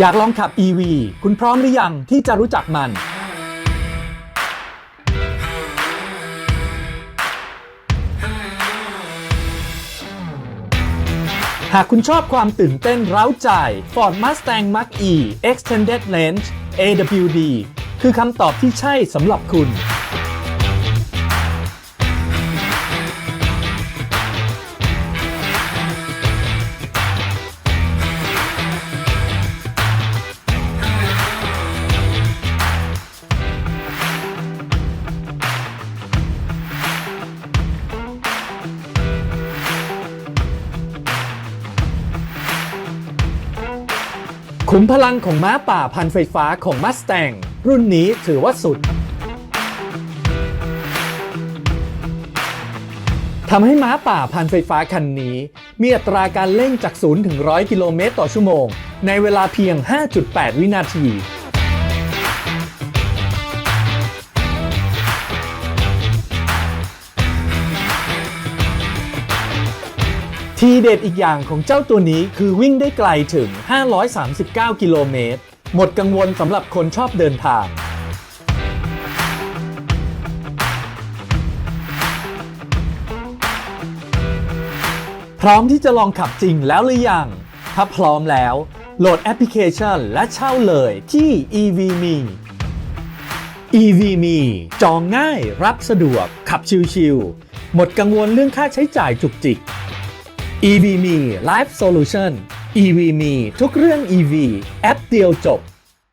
อยากลองขับ EV คุณพร้อมหรือยังที่จะรู้จักมัน หากคุณชอบความตื่นเต้นเร้าใจ Ford Mustang Mach-E Extended Range AWD คือคำตอบที่ใช่สำหรับคุณ ขุมพลังของม้าป่าพันไฟฟ้าของ Mustang รุ่นนี้ถือว่าสุดทำให้ม้าป่าพันไฟฟ้าคันนี้ มีอัตราการเร่งจาก 0 ถึง 100 กิโลเมตรต่อชั่วโมง ในเวลาเพียง 5.8 วินาที ทีเด็ดอีกอย่างของเจ้าตัวนี้คือวิ่งได้ไกลถึง 539 กิโลเมตร หมดกังวลสำหรับคนชอบเดินทาง พร้อมที่จะลองขับจริงแล้วหรือยัง ถ้าพร้อมแล้ว โหลดแอปพลิเคชันและเช่าเลยที่ EVMe EVMe จองง่ายรับสะดวกขับชิวๆหมดกังวลเรื่องค่าใช้จ่ายจุกจิก EVMe Life Solution EVMe ทุกเรื่อง EV แอปเดียวจบ